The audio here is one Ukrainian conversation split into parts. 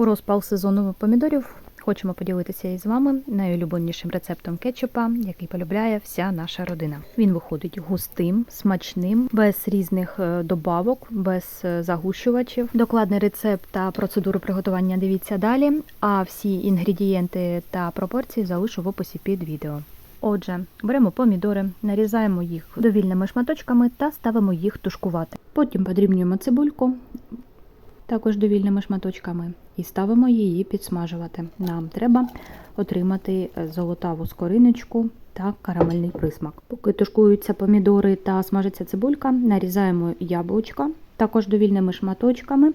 У розпал сезону помідорів хочемо поділитися із вами найулюбленішим рецептом кетчупа, який полюбляє вся наша родина. Він виходить густим, смачним, без різних е, добавок, без е, загущувачів. Докладний рецепт та процедуру приготування дивіться далі. А всі інгредієнти та пропорції залишу в описі під відео. Отже, беремо помідори, нарізаємо їх довільними шматочками та ставимо їх тушкувати. Потім подрібнюємо цибульку, також довільними шматочками, і ставимо її підсмажувати. Нам треба отримати е, золотаву скориночку та карамельний присмак. Поки тушкуються помідори та смажиться цибулька, нарізаємо яблучка, також довільними шматочками,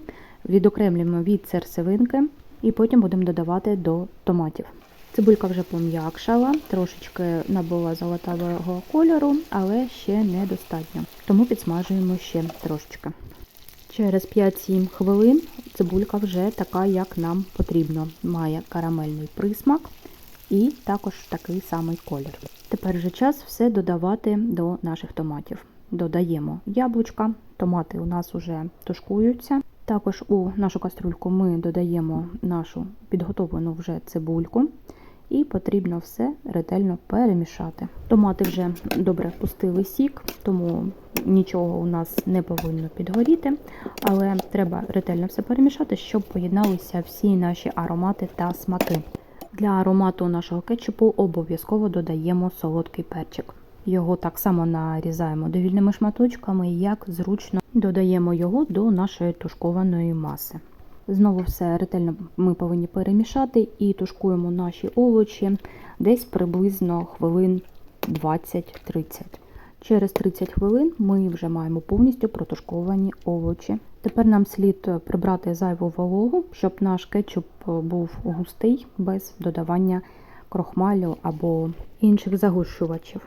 відокремлюємо від серцевинки і потім будемо додавати до томатів. Цибулька вже пом'якшала, трошечки набула золотавого кольору, але ще недостатньо. Тому підсмажуємо ще трошечки. Через 5-7 хвилин цибулька вже така, як нам потрібно. Має карамельний присмак і також такий самий колір. Тепер вже час все додавати до наших томатів. Додаємо яблучка, томати у нас вже тушкуються. Також у нашу каструльку ми додаємо нашу підготовлену вже цибульку. І потрібно все ретельно перемішати. Томати вже добре пустили сік, тому нічого у нас не повинно підгоріти, але треба ретельно все перемішати, щоб поєдналися всі наші аромати та смаки. Для аромату нашого кетчупу обов'язково додаємо солодкий перчик. Його так само нарізаємо довільними шматочками, як зручно додаємо його до нашої тушкованої маси. Знову все ретельно ми повинні перемішати і тушкуємо наші овочі десь приблизно хвилин 20-30. Через 30 хвилин ми вже маємо повністю протушковані овочі. Тепер нам слід прибрати зайву вологу, щоб наш кетчуп був густий без додавання крохмалю або інших загущувачів.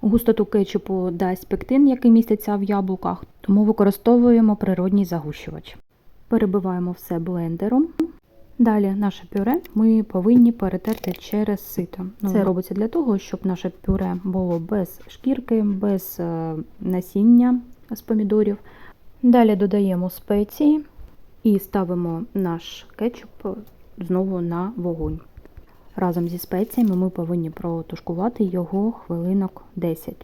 Густоту кетчупу дасть пектин, який міститься в яблуках, тому використовуємо природній загущувач. Перебиваємо все блендером. Далі наше пюре ми повинні перетерти через сито. Це робиться для того, щоб наше пюре було без шкірки, без е, насіння з помідорів. Далі додаємо спеції і ставимо наш кетчуп знову на вогонь. Разом зі спеціями ми повинні протушкувати його хвилинок 10,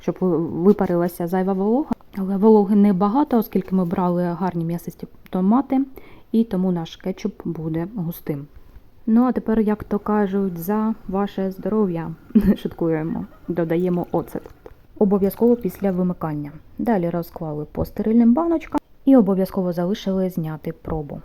щоб випарилася зайва волога. Але вологи не багато, оскільки ми брали гарні м'ясисті томати, і тому наш кетчуп буде густим. Ну, а тепер, як то кажуть, за ваше здоров'я шуткуємо, додаємо оцет. Обов'язково після вимикання. Далі розклали по стерильним баночкам і обов'язково залишили зняти пробу.